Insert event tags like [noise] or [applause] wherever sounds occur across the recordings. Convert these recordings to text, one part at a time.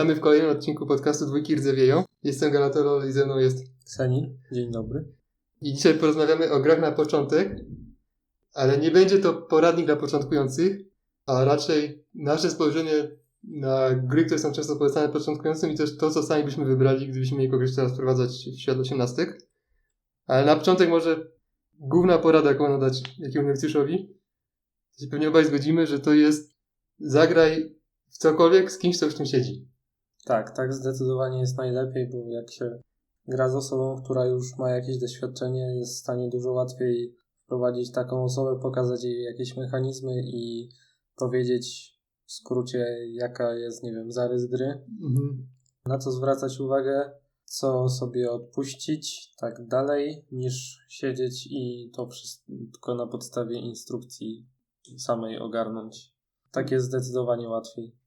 Witamy w kolejnym odcinku podcastu Dwójki Rdzewieją. Jestem Galatorol i ze mną jest Ksanin, dzień dobry. I dzisiaj porozmawiamy o grach na początek, ale nie będzie to poradnik dla początkujących, a raczej nasze spojrzenie na gry, które są często polecane początkującym i też to, co sami byśmy wybrali, gdybyśmy mieli kogoś teraz wprowadzać w świat osiemnastek. Ale na początek może główna porada, jaką mam dać jakiemuś nowicjuszowi. To się pewnie obaj zgodzimy, że to jest zagraj w cokolwiek z kimś, już w tym siedzi. Tak, tak zdecydowanie jest najlepiej, bo jak się gra z osobą, która już ma jakieś doświadczenie, jest w stanie dużo łatwiej wprowadzić taką osobę, pokazać jej jakieś mechanizmy i powiedzieć w skrócie, jaka jest, nie wiem, zarys gry, Mhm. na co zwracać uwagę, co sobie odpuścić, tak dalej, niż siedzieć i to wszystko na podstawie instrukcji samej ogarnąć. Tak jest zdecydowanie łatwiej.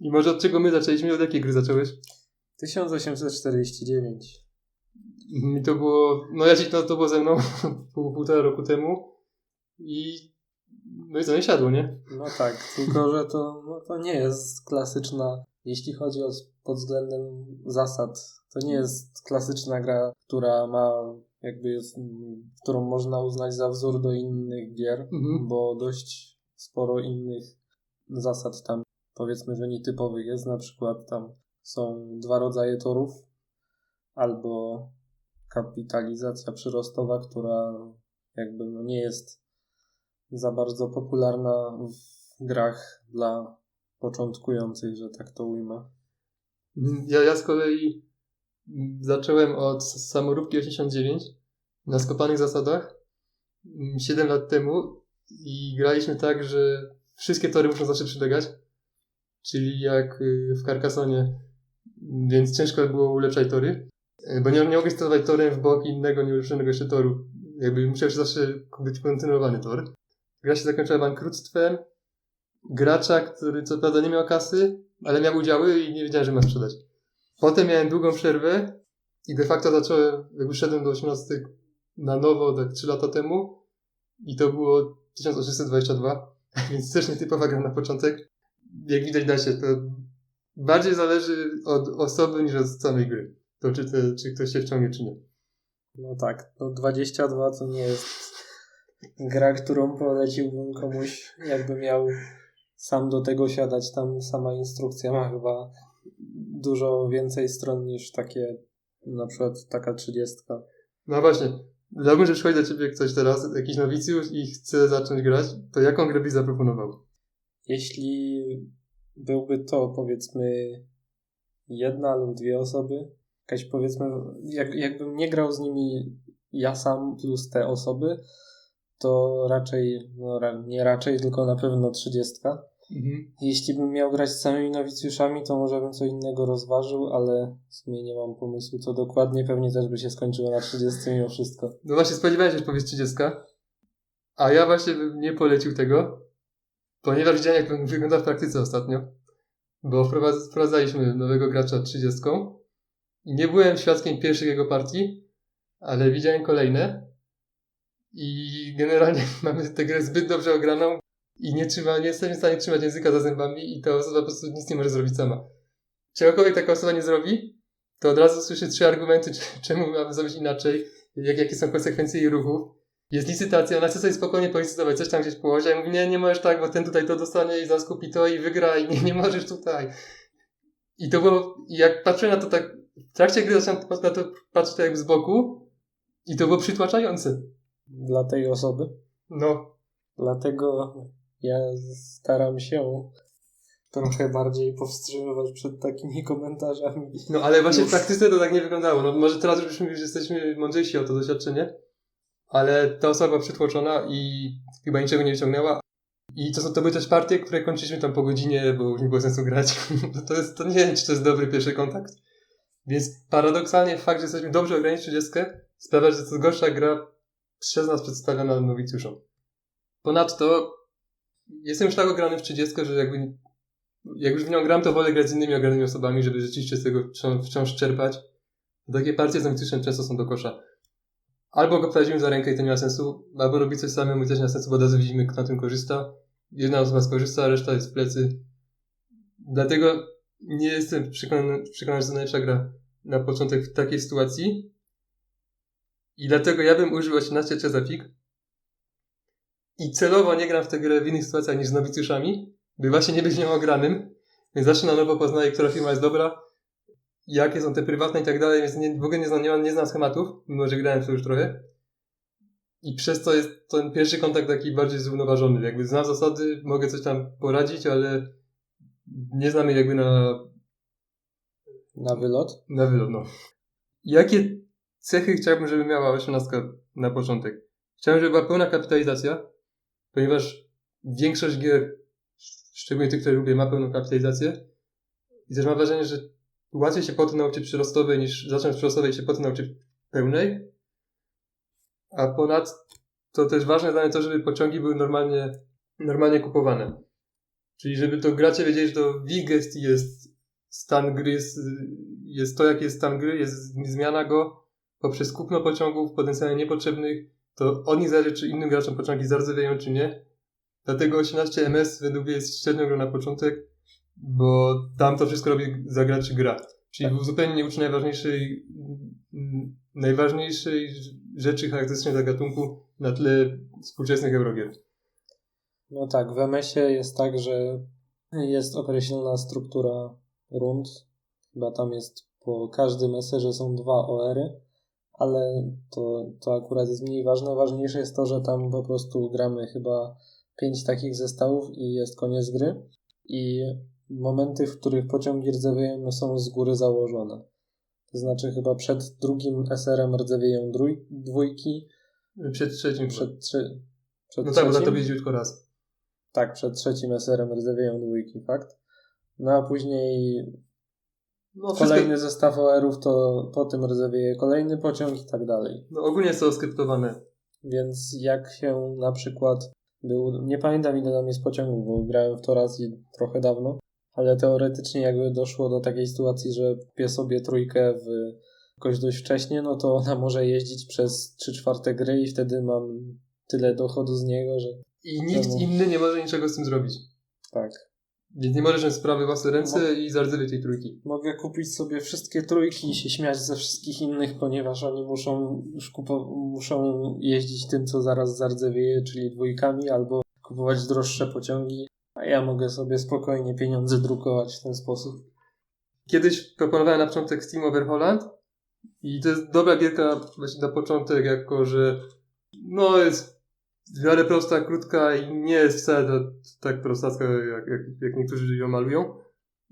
I może od czego my zaczęliśmy? Od jakiej gry zacząłeś? 1849. Mi to było, no ja to, to było ze mną [laughs] pół, półtora roku temu i no i co, nie siadło, nie? No tak, tylko że to, no to nie jest klasyczna, jeśli chodzi o pod względem zasad, to nie jest klasyczna gra, która ma jakby jest, którą można uznać za wzór do innych gier, Mhm. bo dość sporo innych zasad tam powiedzmy, że nietypowych jest, na przykład tam są dwa rodzaje torów, albo kapitalizacja przyrostowa, która jakby no nie jest za bardzo popularna w grach dla początkujących, że tak to ujmę. Ja, ja z kolei mm, zacząłem od samoróbki 89 na skopanych zasadach 7 lat temu i graliśmy tak, że wszystkie tory muszą zawsze przylegać, czyli jak y, w Carcassonie, więc ciężko było ulepszać tory, y, bo nie, nie mogę sterować torem w bok innego nieulepszonego jeszcze toru. Jakby musiał się zawsze być kontynuowany tor. Gra się zakończyła bankructwem gracza, który co prawda nie miał kasy, ale miał udziały i nie wiedziałem, że ma sprzedać. Potem miałem długą przerwę i de facto zacząłem, jakby szedłem do 18 na nowo, tak 3 lata temu i to było 1822, [laughs] więc też nietypowa gra na początek. Jak widać da się, to bardziej zależy od osoby niż od samej gry. To czy, te, czy ktoś się wciągnie, czy nie. No tak, no 22 to nie jest gra, którą poleciłbym komuś, jakby miał sam do tego siadać. Tam sama instrukcja ma chyba dużo więcej stron niż takie, na przykład taka 30. No właśnie, dałbym, że przychodzi do ciebie ktoś teraz, jakiś nowicjusz i chce zacząć grać, to jaką grę byś zaproponował? Jeśli byłby to powiedzmy jedna lub dwie osoby, jakaś powiedzmy, jak, jakbym nie grał z nimi ja sam plus te osoby, to raczej, no nie raczej, tylko na pewno 30. Mhm. Jeśli bym miał grać z samymi nowicjuszami, to może bym co innego rozważył, ale w sumie nie mam pomysłu, co dokładnie. Pewnie też by się skończyło na 30 mimo wszystko. No właśnie spodziewałem się, że powiesz 30, a ja właśnie bym nie polecił tego, ponieważ widziałem jak to wygląda w praktyce ostatnio, bo wprowadz- wprowadzaliśmy nowego gracza 30 i nie byłem świadkiem pierwszych jego partii, ale widziałem kolejne i generalnie [laughs] mamy tę grę zbyt dobrze ograną i nie, trzyma, nie jestem w stanie trzymać języka za zębami i ta osoba po prostu nic nie może zrobić sama. Czegokolwiek taka osoba nie zrobi, to od razu słyszy trzy argumenty, [laughs] czemu mamy zrobić inaczej, jak, jakie są konsekwencje jej ruchów. Jest licytacja, ona chce sobie spokojnie policytować, coś tam gdzieś położy, ja mówię, nie, nie możesz tak, bo ten tutaj to dostanie i zaraz kupi to i wygra i nie, nie możesz tutaj. I to było, jak patrzyłem na to tak, w trakcie gry zacząłem na to patrzeć tak z boku i to było przytłaczające. Dla tej osoby. No, Dlatego ja staram się trochę bardziej powstrzymywać przed takimi komentarzami. no ale właśnie w praktyce to tak nie wyglądało. No może teraz już jesteśmy mądrzejsi o to doświadczenie, ale ta osoba była przytłoczona i chyba niczego nie wyciągnęła. I to, to były też partie, które kończyliśmy tam po godzinie, bo już nie było sensu grać. [laughs] to, jest, to nie wiem, czy to jest dobry pierwszy kontakt. Więc paradoksalnie fakt, że jesteśmy dobrze ograni 30 sprawia, że to jest gorsza gra przez nas przedstawiona nowicjuszom. Ponadto jestem już tak ograny w 30, że jakby jak już w nią gram, to wolę grać z innymi ogranymi osobami, żeby rzeczywiście z tego wciąż, wciąż czerpać. Takie partie z nowicjuszem często są do kosza. Albo go prowadzimy za rękę i to nie ma sensu, albo robić coś samemu i też nie ma sensu, bo od razu widzimy, kto na tym korzysta. Jedna osoba skorzysta, a reszta jest w plecy. Dlatego nie jestem przekonany, przekonany, że to najlepsza gra na początek w takiej sytuacji. I dlatego ja bym użył 18 Chesapeake. I celowo nie gram w tę grę w innych sytuacjach niż z nowicjuszami, by właśnie nie być nią ogranym. Więc zawsze na nowo poznaję, która firma jest dobra, jakie są te prywatne i tak dalej, więc nie, w ogóle nie znam, nie, nie znam schematów, mimo że grałem w to już trochę. I przez to jest ten pierwszy kontakt taki bardziej zrównoważony. Jakby znam zasady, mogę coś tam poradzić, ale nie znamy jakby na, Na wylot? na wylot, no. Jakie cechy chciałbym, żeby miała osiemnastka na początek? Chciałbym, żeby była pełna kapitalizacja, ponieważ większość gier, szczególnie tych, które lubię, ma pełną kapitalizację. I też mam wrażenie, że łatwiej się potem nauczyć przyrostowej niż zacząć przyrostowej i się potem nauczyć pełnej. A ponad to też ważne dla mnie to, żeby pociągi były normalnie, normalnie kupowane. Czyli żeby to gracze wiedzieli, że to w jest stan gry, jest, jest to, jaki jest stan gry, jest zmiana go poprzez kupno pociągów potencjalnie niepotrzebnych, to od nich zależy, czy innym graczom pociągi zardzewieją, czy nie. Dlatego 18 MS według mnie jest średnią grą na początek, bo tam to wszystko robi za graczy gra. Czyli zupełnie nie uczy najważniejszej, mm, najważniejszej rzeczy charakterystycznej dla gatunku na tle współczesnych Eurogier. No tak, w MS-ie jest tak, że jest określona struktura rund. Chyba tam jest po każdym eserze są dwa OR-y, ale to, to akurat jest mniej ważne. Ważniejsze jest to, że tam po prostu gramy chyba pięć takich zestawów i jest koniec gry. I momenty, w których pociągi rdzewieją są z góry założone. To znaczy chyba przed drugim SR-em rdzewieją drój, dwójki, Przed trzecim. przed, trzy, przed no tak, bo trzecim. to jeździł tylko raz. Tak, przed trzecim SR-em rdzewieją dwójki, fakt. No a później No, wszystko, kolejny zestaw OR-ów, to po tym rdzewieje kolejny pociąg i tak dalej. no, ogólnie jest to skryptowane. Więc jak się na przykład był, nie pamiętam ile tam jest pociągów, bo grałem w to raz i trochę dawno, ale teoretycznie jakby doszło do takiej sytuacji, że kupię sobie trójkę w jakoś dość wcześnie, no to ona może jeździć przez 3 czwarte gry i wtedy mam tyle dochodu z niego, że I nikt Czemu? inny nie może niczego z tym zrobić. tak. Więc nie możesz sprawy własne ręce No. i zardzewieć tej trójki. Mogę kupić sobie wszystkie trójki i się śmiać ze wszystkich innych, ponieważ oni muszą już kupo- muszą jeździć tym, co zaraz zardzewieje, czyli dwójkami, albo kupować droższe pociągi, a ja mogę sobie spokojnie pieniądze drukować w ten sposób. Kiedyś proponowałem na początek Steam Over Holland i to jest dobra gierka właśnie na początek, jako że no jest w miarę prosta, krótka i nie jest wcale tak prostacka, jak, jak, jak niektórzy ją malują,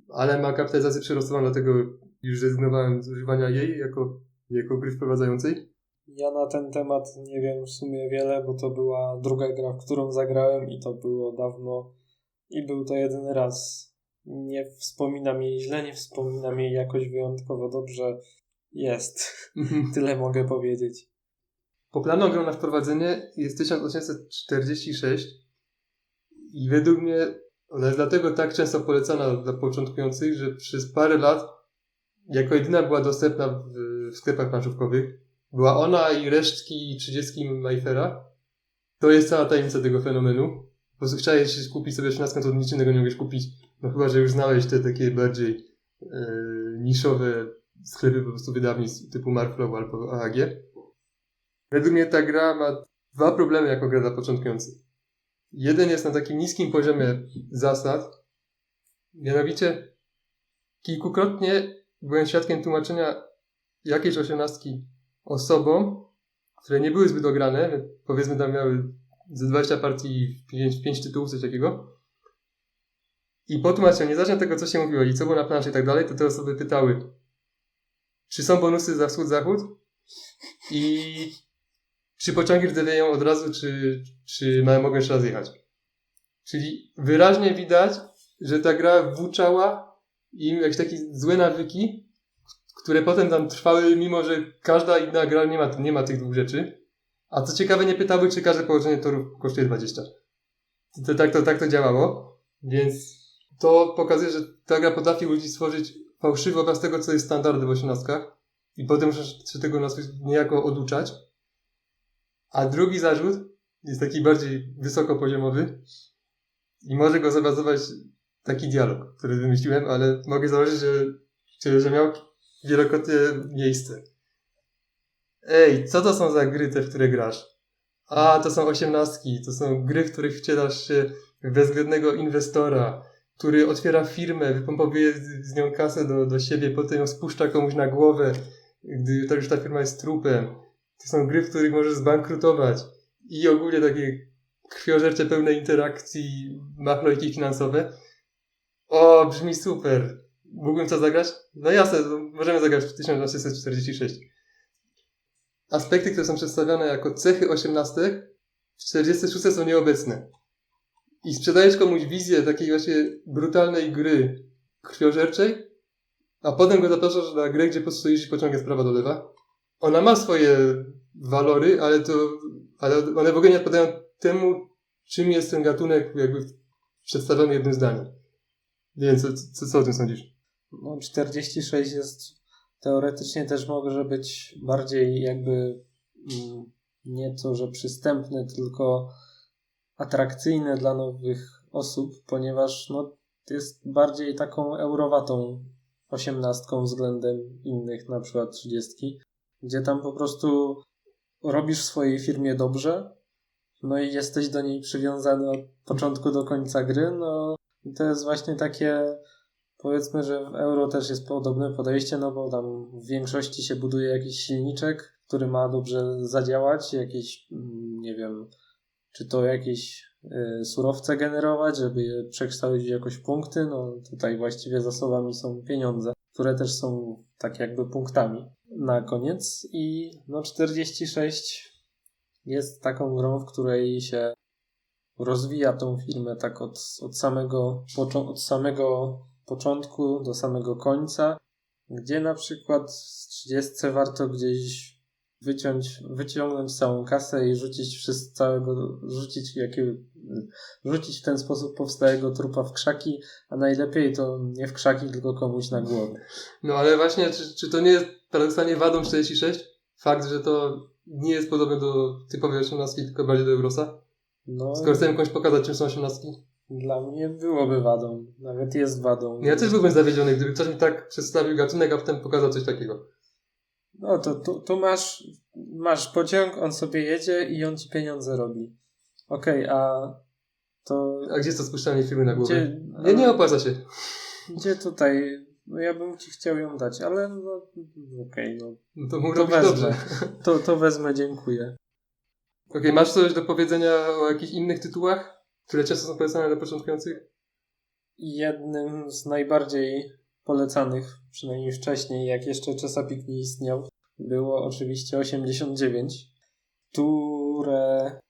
ale ma kapitalizację przyrostową, dlatego już rezygnowałem z używania jej jako, jako gry wprowadzającej. Ja na ten temat nie wiem w sumie wiele, bo to była druga gra, w którą zagrałem i to było dawno i był to jedyny raz. Nie wspominam jej źle, nie wspominam jej jakoś wyjątkowo dobrze. Jest. [laughs] Tyle mogę powiedzieć. Popularną grą na wprowadzenie jest 1846 i według mnie ona jest dlatego tak często polecana dla początkujących, że przez parę lat jako jedyna była dostępna w, w sklepach planszówkowych. Była ona i resztki 30 Mayfera. To jest cała tajemnica tego fenomenu. Po prostu chciałeś kupić sobie 13, to nic innego nie mogłeś kupić. No chyba, że już znałeś te takie bardziej e, niszowe sklepy po prostu wydawnictw typu Markflow albo AAG. Według mnie ta gra ma dwa problemy jako gra dla początkujących. Jeden jest na takim niskim poziomie zasad. Mianowicie kilkukrotnie byłem świadkiem tłumaczenia jakiejś osiemnastki osobom, które nie były zbyt ograne, powiedzmy tam miały ze 20 partii w 5, 5 tytułów, coś takiego. I po tłumaczeniu, niezależnie od tego, co się mówiło i co było na planszy i tak dalej, to te osoby pytały, czy są bonusy za wschód-zachód i czy pociągi rdzewieją od razu, czy, czy mogą jeszcze raz jechać. Czyli wyraźnie widać, że ta gra włóczała im jakieś takie złe nawyki, które potem tam trwały, mimo że każda inna gra nie ma, nie ma tych dwóch rzeczy. A co ciekawe, nie pytały, czy każde położenie torów kosztuje 20. To, tak, to, tak to działało. Więc to pokazuje, że ta gra potrafi ludzi stworzyć fałszywy obraz tego, co jest standardem w osiemnastkach. I potem muszę się tego niejako oduczać. A drugi zarzut jest taki bardziej wysokopoziomowy i może go zobrazować taki dialog, który wymyśliłem, ale mogę założyć, że, że miał wielokrotnie miejsce. Ej, co to są za gry te, w które grasz? A, to są osiemnastki, to są gry, w których wcielasz się w bezwzględnego inwestora, który otwiera firmę, wypompowuje z nią kasę do, do siebie, potem ją spuszcza komuś na głowę, gdy to już ta firma jest trupem. To są gry, w których możesz zbankrutować. I ogólnie takie krwiożercze, pełne interakcji, machlojki finansowe. O, brzmi super. Mógłbym to zagrać? No jasne, możemy zagrać w 1846. Aspekty, które są przedstawiane jako cechy osiemnastek, w 46 są nieobecne. I sprzedajesz komuś wizję takiej właśnie brutalnej gry krwiożerczej, a potem go zapraszasz na grę, gdzie po prostu jeździsz pociągiem z prawa do lewa. Ona ma swoje walory, ale to, ale one w ogóle nie odpowiadają temu, czym jest ten gatunek jakby przedstawiony jednym zdaniem. Nie wiem, co, co, co o tym sądzisz? No, 46 jest teoretycznie też może być bardziej jakby mm, nie to, że przystępny, tylko atrakcyjne dla nowych osób, ponieważ no, jest bardziej taką eurowatą osiemnastką względem innych, na przykład trzydziestki, gdzie tam po prostu robisz swojej firmie dobrze, no i jesteś do niej przywiązany od początku do końca gry, no i to jest właśnie takie, powiedzmy, że w euro też jest podobne podejście, no bo tam w większości się buduje jakiś silniczek, który ma dobrze zadziałać, jakieś, mm, nie wiem, czy to jakieś y, surowce generować, żeby je przekształcić jakoś punkty, no tutaj właściwie zasobami są pieniądze, które też są tak jakby punktami na koniec. I no 46 jest taką grą, w której się rozwija tą firmę tak od, od, samego, od samego początku do samego końca, gdzie na przykład z 30 warto gdzieś wyciąć, wyciągnąć całą kasę i rzucić wszystko, całego, rzucić jakie, rzucić w ten sposób powstałego trupa w krzaki, a najlepiej to nie w krzaki, tylko komuś na głowę. No ale właśnie, czy, czy to nie jest paradoksalnie wadą 46? Fakt, że to nie jest podobne do typowej 18, tylko bardziej do Eurosa? No, Skoro chcemy komuś pokazać, czym są 18? Dla mnie byłoby wadą. Nawet jest wadą. Ja też byłbym zawiedziony, gdyby ktoś mi tak przedstawił gatunek, a potem pokazał coś takiego. No to tu, tu masz, masz pociąg, on sobie jedzie i on ci pieniądze robi. Okej, okay, a to... A gdzie jest to spuszczanie firmy na głowę? Gdzie, nie, nie opłaca się. Gdzie tutaj? No ja bym ci chciał ją dać, ale no okej, okay, no. no. To mu to wezmę. Dobrze. To, to wezmę, dziękuję. Okej, okay, masz coś do powiedzenia o jakichś innych tytułach, które często są polecane dla początkujących? Jednym z najbardziej polecanych, przynajmniej wcześniej, jak jeszcze Chesapeake nie istniał, było oczywiście 89, które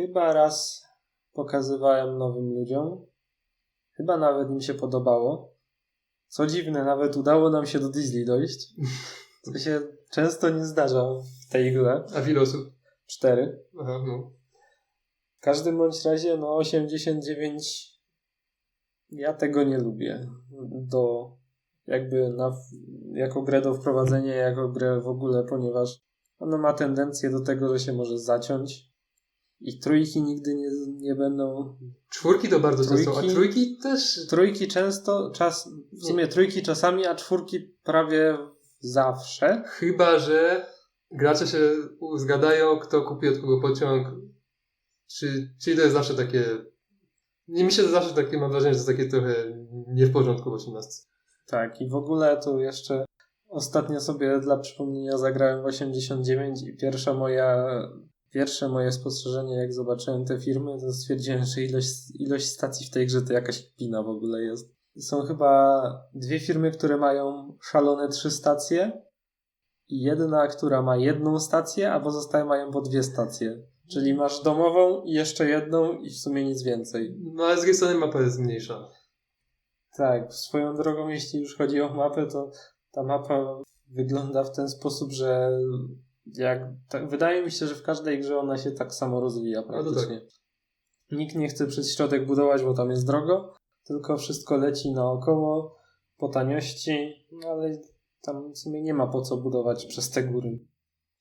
chyba raz pokazywałem nowym ludziom. Chyba nawet im się podobało. Co dziwne, nawet udało nam się do Disney dojść. Co się często nie zdarza w tej grze. A w ilu osób? Cztery. Aha, no. W każdym bądź razie, no 89 ja tego nie lubię. Do jakby na, jako grę do wprowadzenia, jako grę w ogóle, ponieważ ona ma tendencję do tego, że się może zaciąć i trójki nigdy nie, nie będą... Czwórki to bardzo trójki, często, a trójki też... Trójki często, czas, w sumie trójki czasami, a czwórki prawie zawsze. Chyba, że gracze się zgadają, kto kupi od kogo pociąg. Czy, czyli to jest zawsze takie... Nie myślę, że zawsze takie, mam wrażenie, że to takie trochę nie w porządku w 18. Tak, i w ogóle to jeszcze ostatnio sobie dla przypomnienia zagrałem w 89 i pierwsza moja, pierwsze moje spostrzeżenie, jak zobaczyłem te firmy, to stwierdziłem, że ilość, ilość stacji w tej grze to jakaś pina w ogóle jest. Są chyba dwie firmy, które mają szalone trzy stacje i jedna, która ma jedną stację, a pozostałe mają po dwie stacje. Czyli masz domową i jeszcze jedną i w sumie nic więcej. No ale z drugiej strony mapa jest mniejsza. Tak, swoją drogą, jeśli już chodzi o mapę, to ta mapa wygląda w ten sposób, że jak, tak, wydaje mi się, że w każdej grze ona się tak samo rozwija no praktycznie. Tak. Nikt nie chce przez środek budować, bo tam jest drogo, tylko wszystko leci naokoło po taniości, no ale tam w sumie nie ma po co budować przez te góry.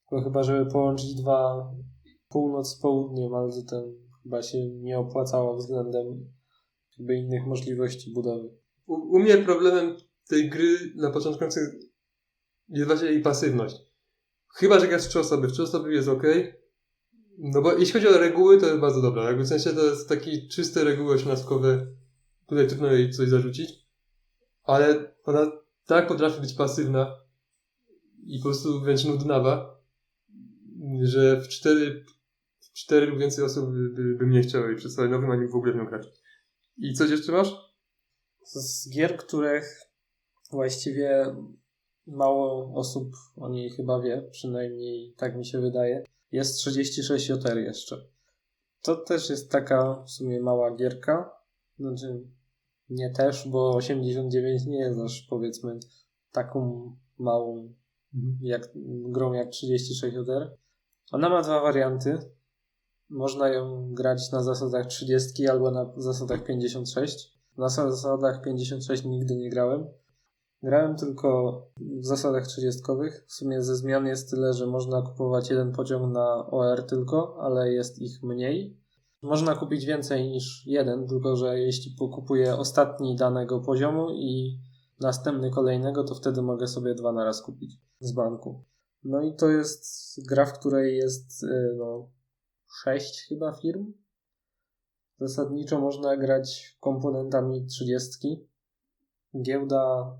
Tylko chyba, żeby połączyć dwa północ z południem, ale chyba się nie opłacało względem jakby innych możliwości budowy. U, u mnie problemem tej gry na początkujących jest właśnie jej pasywność. Chyba, że grasz w trzy osoby. W trzy osoby jest ok. No bo jeśli chodzi o reguły, to jest bardzo dobra. Jakby w sensie to jest takie czyste reguły osiemnastkowe. Tutaj trudno jej coś zarzucić. Ale ona tak potrafi być pasywna i po prostu wręcz nudnawa, że w cztery, cztery lub więcej osób by, by, bym nie chciał jej przedstawiać nowym, ani w ogóle w nią grać. I coś jeszcze masz? Z gier, których właściwie mało osób o niej chyba wie, przynajmniej tak mi się wydaje, jest 36 JR jeszcze. To też jest taka w sumie mała gierka. Znaczy, nie też, bo 89 nie jest aż powiedzmy taką małą jak, grą jak 36 JR. Ona ma dwa warianty. Można ją grać na zasadach 30 albo na zasadach 56. Na zasadach 56 nigdy nie grałem. Grałem tylko w zasadach 30. W sumie ze zmian jest tyle, że można kupować jeden pociąg na OR tylko, ale jest ich mniej. Można kupić więcej niż jeden, tylko że jeśli pokupuję ostatni danego poziomu i następny kolejnego, to wtedy mogę sobie dwa naraz kupić z banku. No i to jest gra, w której jest y, no, sześć chyba firm. Zasadniczo można grać komponentami 30. Giełda,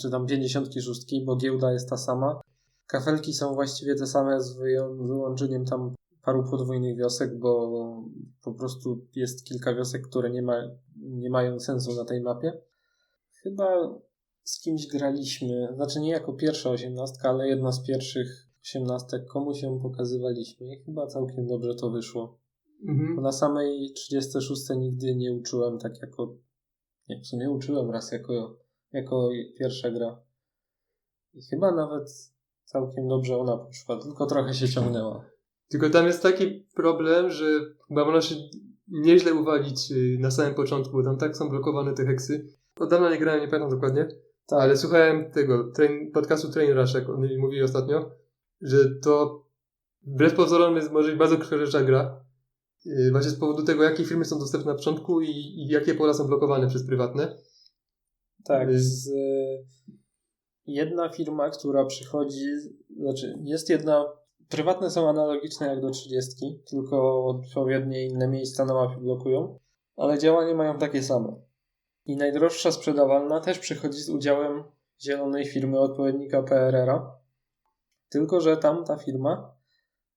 czy tam 56, bo giełda jest ta sama. Kafelki są właściwie te same z wyłączeniem tam paru podwójnych wiosek, bo po prostu jest kilka wiosek, które nie, ma, nie mają sensu na tej mapie. Chyba z kimś graliśmy, znaczy nie jako pierwsza osiemnastka, ale jedna z pierwszych osiemnastek, komu się pokazywaliśmy i chyba całkiem dobrze to wyszło. Mhm. Bo na samej 36 nigdy nie uczyłem tak jako. Nie, w sumie uczyłem raz jako, jako pierwsza gra. I chyba nawet całkiem dobrze ona poszła, tylko trochę się ciągnęła. Tylko tam jest taki problem, że chyba można się nieźle uwalić y, na samym początku, bo tam tak są blokowane te heksy. Od dawna nie grałem, nie pamiętam dokładnie, Tak, ale słuchałem tego train, podcastu Train Rush, jak oni mówili ostatnio, że to wbrew pozorom jest może być bardzo krwawcza gra. y, Właśnie z powodu tego, jakie firmy są dostępne na początku i, i jakie pola są blokowane przez prywatne. tak. y- Z, jedna firma, która przychodzi, znaczy jest jedna. Prywatne są analogiczne jak do 30, tylko odpowiednie inne miejsca na mapie blokują, ale działanie mają takie same. I najdroższa sprzedawalna też przychodzi z udziałem zielonej firmy odpowiednika PRR-a. Tylko, że tam ta firma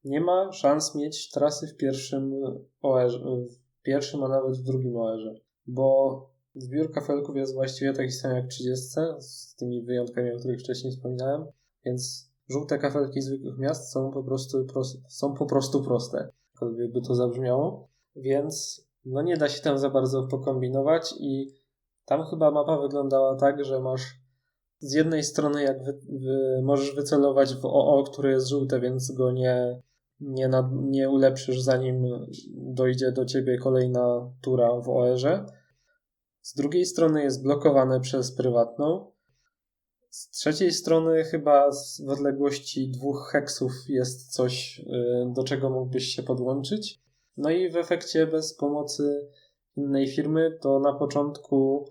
nie ma szans mieć trasy w pierwszym OR, w pierwszym, a nawet w drugim OR-ze. Bo zbiór kafelków jest właściwie taki sam jak w 30, z tymi wyjątkami, o których wcześniej wspominałem. Więc żółte kafelki zwykłych miast są po prostu, pros- są po prostu proste. Jakkolwiek by to zabrzmiało. Więc no nie da się tam za bardzo pokombinować i tam chyba mapa wyglądała tak, że masz z jednej strony jak wy, wy, możesz wycelować w OO, które jest żółte, więc go nie, nie, nad, nie ulepszysz zanim dojdzie do ciebie kolejna tura w OR-ze. Z drugiej strony jest blokowane przez prywatną. Z trzeciej strony chyba w odległości dwóch heksów jest coś, y, do czego mógłbyś się podłączyć. No i w efekcie bez pomocy innej firmy to na początku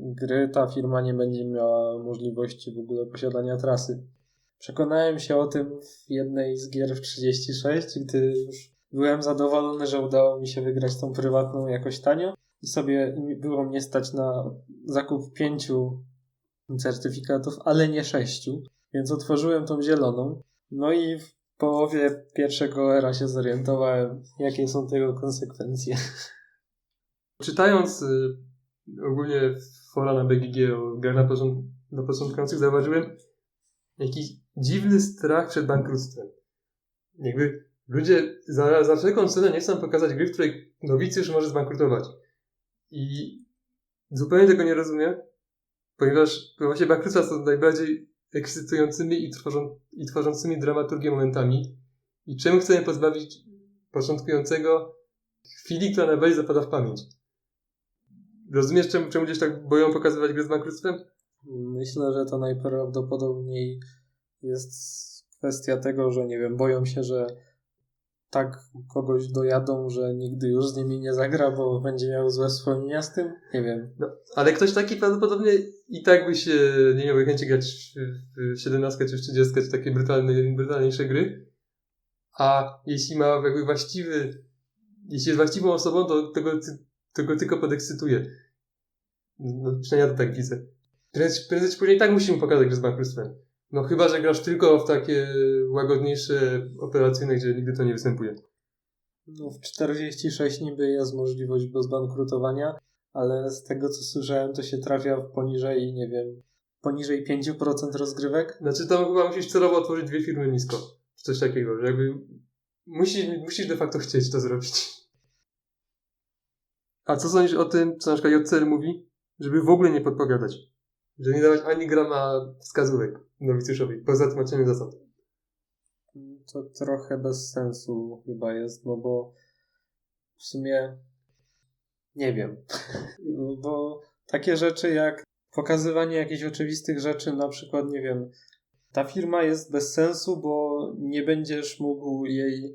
gry ta firma nie będzie miała możliwości w ogóle posiadania trasy. Przekonałem się o tym w jednej z gier w 36, gdy już byłem zadowolony, że udało mi się wygrać tą prywatną jakoś tanio i sobie było mnie stać na zakup pięciu certyfikatów, ale nie sześciu, więc otworzyłem tą zieloną. No i w połowie pierwszego era się zorientowałem, jakie są tego konsekwencje. Czytając y, ogólnie fora na BGG o grach na, począt- na początkujących, zauważyłem jakiś dziwny strach przed bankructwem. Jakby ludzie za, za wszelką cenę nie chcą pokazać gry, w której nowicjusz może zbankrutować. I zupełnie tego nie rozumiem, ponieważ właśnie bankructwa są najbardziej ekscytującymi i, tworzą, i tworzącymi dramaturgię momentami. I czemu chcemy pozbawić początkującego chwili, która najbardziej zapada w pamięć? Rozumiesz, czemu, czemu gdzieś tak boją pokazywać gry z bankructwem? Myślę, że to najprawdopodobniej jest kwestia tego, że nie wiem, boją się, że tak kogoś dojadą, że nigdy już z nimi nie zagra, bo będzie miał złe wspomnienia z tym? Nie wiem. No, ale ktoś taki prawdopodobnie i tak by się nie miał chęci grać w, w 17 czy w 30 czy takie brutalne, brutalniejsze gry. A jeśli ma jakby właściwy, jeśli jest właściwą osobą, to tego, tego tylko podekscytuje. No, przynajmniej ja to tak widzę. Prędzej, prędzej czy później tak musimy pokazać, że z bankructwem. No chyba, że grasz tylko w takie łagodniejsze, operacyjne, gdzie nigdy to nie występuje. No w 46 niby jest możliwość bez bankrutowania, ale z tego co słyszałem, to się trafia w poniżej, nie wiem, poniżej 5% rozgrywek. Znaczy tam chyba musisz celowo otworzyć dwie firmy nisko. Czy coś takiego, że jakby musisz, musisz de facto chcieć to zrobić. A co sądzisz o tym, co na przykład JCL mówi? Żeby w ogóle nie podpowiadać. Że nie dawać ani grama wskazówek nowicjuszowi, poza tłumaczeniem zasad. To trochę bez sensu chyba jest, no bo w sumie nie wiem. [laughs] No bo takie rzeczy jak pokazywanie jakichś oczywistych rzeczy, na przykład, nie wiem, ta firma jest bez sensu, bo nie będziesz mógł jej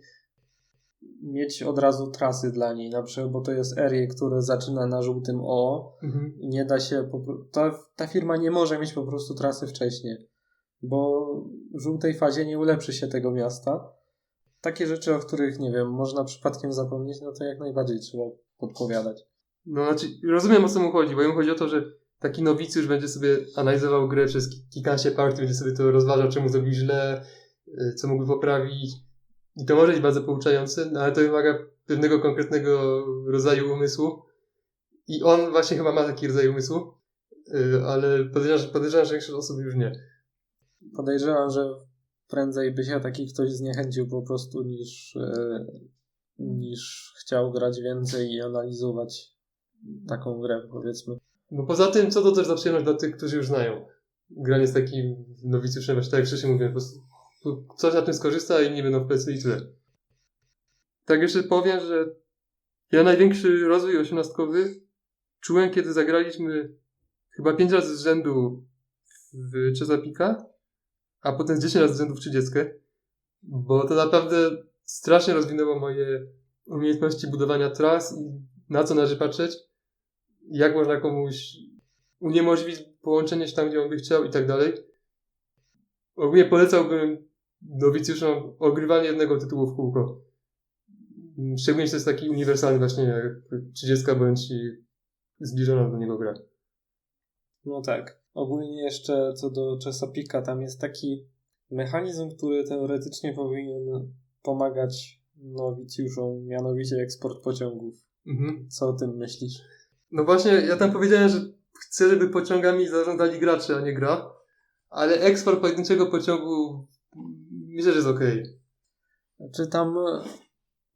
mieć od razu trasy dla niej, na przykład, bo to jest Erie, które zaczyna na żółtym O Mhm. i nie da się, ta, ta firma nie może mieć po prostu trasy wcześniej, bo w żółtej fazie nie ulepszy się tego miasta. Takie rzeczy, o których, nie wiem, można przypadkiem zapomnieć, no to jak najbardziej trzeba podpowiadać. No znaczy, rozumiem o co mu chodzi, bo jemu chodzi o to, że taki nowicjusz będzie sobie analizował grę przez ki- kilkanaście partii, będzie sobie to rozważał, czemu zrobił źle, y, co mógłby poprawić. I to może być bardzo pouczające, no ale to wymaga pewnego konkretnego rodzaju umysłu. I on właśnie chyba ma taki rodzaj umysłu, y, ale podejrzewam, że, podejrzewam, że większość osób już nie. Podejrzewam, że prędzej by się taki ktoś zniechęcił po prostu niż, e, niż chciał grać więcej i analizować taką grę, powiedzmy. No poza tym, co to też za przyjemność dla tych, którzy już znają. Granie z takim nowicjuszem, właśnie tak jak wcześniej mówiłem, po prostu coś na tym skorzysta i nie będą w plecy i tyle. Tak jeszcze powiem, że ja największy rozwój osiemnastkowy czułem, kiedy zagraliśmy chyba pięć razy z rzędu w Czesapika, a potem z 10 razy z rzędu w 30, bo to naprawdę strasznie rozwinęło moje umiejętności budowania tras i na co należy patrzeć, jak można komuś uniemożliwić połączenie się tam, gdzie on by chciał i tak dalej. Ogólnie polecałbym nowicjuszom ogrywanie jednego tytułu w kółko. Szczególnie, że to jest taki uniwersalny właśnie jak 30 bądź zbliżona do niego gra. No tak. Ogólnie jeszcze co do Czesopika, tam jest taki mechanizm, który teoretycznie powinien pomagać nowicjuszom, mianowicie eksport pociągów. Mhm. Co o tym myślisz? No właśnie, ja tam powiedziałem, że chcę, żeby pociągami zarządzali gracze, a nie gra, ale eksport pojedynczego pociągu myślę, że jest okej. Znaczy tam,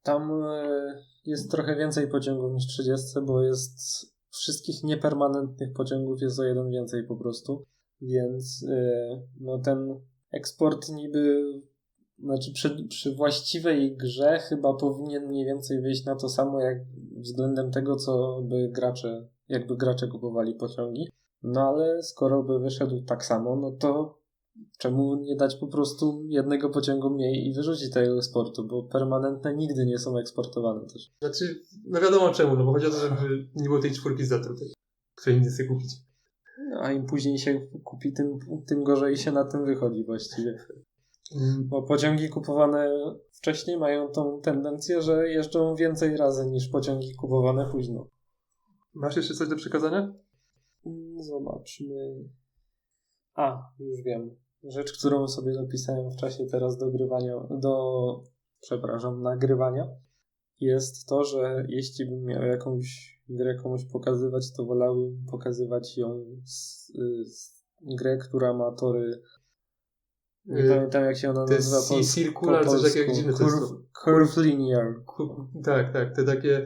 tam e, jest trochę więcej pociągów niż 30, bo jest wszystkich niepermanentnych pociągów jest o jeden więcej po prostu, więc e, no ten eksport niby znaczy przy, przy właściwej grze chyba powinien mniej więcej wyjść na to samo jak względem tego, co by gracze, jakby gracze kupowali pociągi. No ale skoro by wyszedł tak samo, no to czemu nie dać po prostu jednego pociągu mniej i wyrzucić tego eksportu, bo permanentne nigdy nie są eksportowane też. Znaczy, no wiadomo czemu, no bo chodzi o to, żeby nie było tej czwórki zatrutej, której nie chce kupić. No, a im później się kupi, tym, tym gorzej się na tym wychodzi właściwie. Bo pociągi kupowane wcześniej mają tą tendencję, że jeżdżą więcej razy niż pociągi kupowane późno. Masz jeszcze coś do przekazania? Mm, Zobaczmy. A, już wiem. Rzecz, którą sobie dopisałem w czasie teraz dogrywania, do, przepraszam, nagrywania, jest to, że jeśli bym miał jakąś grę komuś pokazywać, to wolałbym pokazywać ją z, z grę, która ma tory. Nie Yy, pamiętam jak się ona To nazywa. po- ci- circular, po coś takiego dziwne to Curve, słowo. curve linear. Ku- Tak, tak, te takie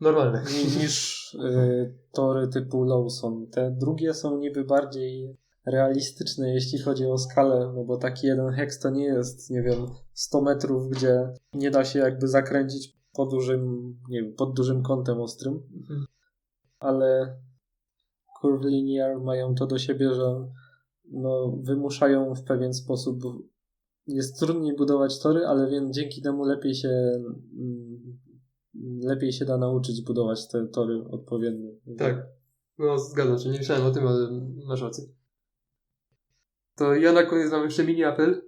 normalne. ni- niż y, tory typu Lawson. Te drugie są niby bardziej realistyczne, jeśli chodzi o skalę, no bo taki jeden heks to nie jest, nie wiem, 100 metrów, gdzie nie da się jakby zakręcić po dużym, nie wiem, pod dużym kątem ostrym, Mhm. ale Curve Linear mają to do siebie, że no, wymuszają w pewien sposób jest trudniej budować tory, ale wiem, dzięki temu lepiej się mm, lepiej się da nauczyć budować te tory odpowiednio. Tak. No, zgadzam się, nie myślałem o tym, ale masz rację. To ja na koniec mam jeszcze mini apel.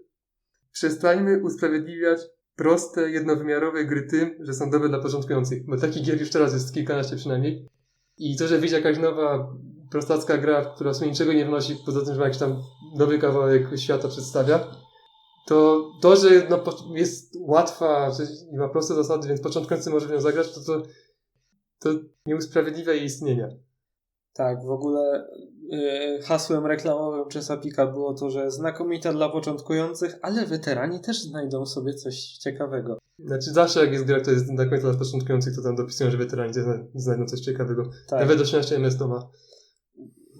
Przestańmy usprawiedliwiać proste, jednowymiarowe gry tym, że są dobre dla początkujących. Bo takich gier już teraz jest kilkanaście przynajmniej. I to, że wyjdzie jakaś nowa, prostacka gra, która w sumie niczego nie wnosi, poza tym, że ma jakiś tam nowy kawałek świata przedstawia, to to, że no, jest łatwa i ma proste zasady, więc początkujący może w nią zagrać, to to, to nie usprawiedliwia jej istnienia. Tak, w ogóle y, hasłem reklamowym Czesapika było to, że znakomita dla początkujących, ale weterani też znajdą sobie coś ciekawego. Znaczy zawsze jak jest gra, to jest na końcu dla początkujących, to tam dopisują, że weterani zna- znajdą coś ciekawego. Tak, Nawet 18 MS to ma.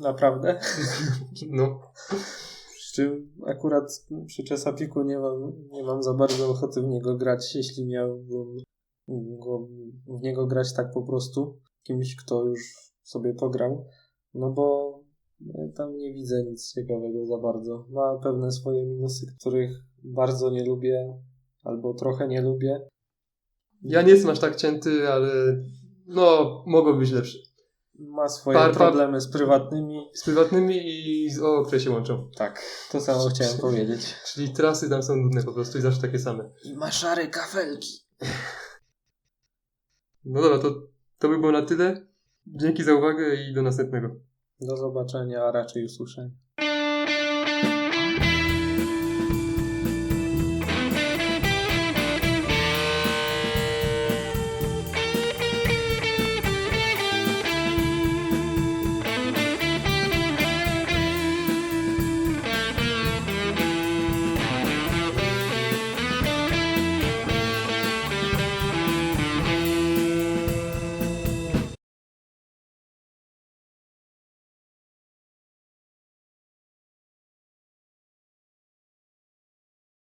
naprawdę. [laughs] No. Przy czym akurat przy Czesapiku nie mam, nie mam za bardzo ochoty w niego grać, jeśli miałbym go, w niego grać tak po prostu, kimś, kto już sobie pograł, no bo ja tam nie widzę nic ciekawego za bardzo. Ma pewne swoje minusy, których bardzo nie lubię, albo trochę nie lubię. Ja nie jestem aż tak cięty, ale no, mogło być lepsze. Ma swoje Par- par- problemy z prywatnymi. Z prywatnymi i z o, które się łączą. Tak, to samo chciałem powiedzieć. [laughs] Czyli trasy tam są nudne po prostu i zawsze takie same. I ma szare kafelki. No dobra, to, to by było na tyle. Dzięki za uwagę i do następnego. Do zobaczenia, a raczej usłyszenia.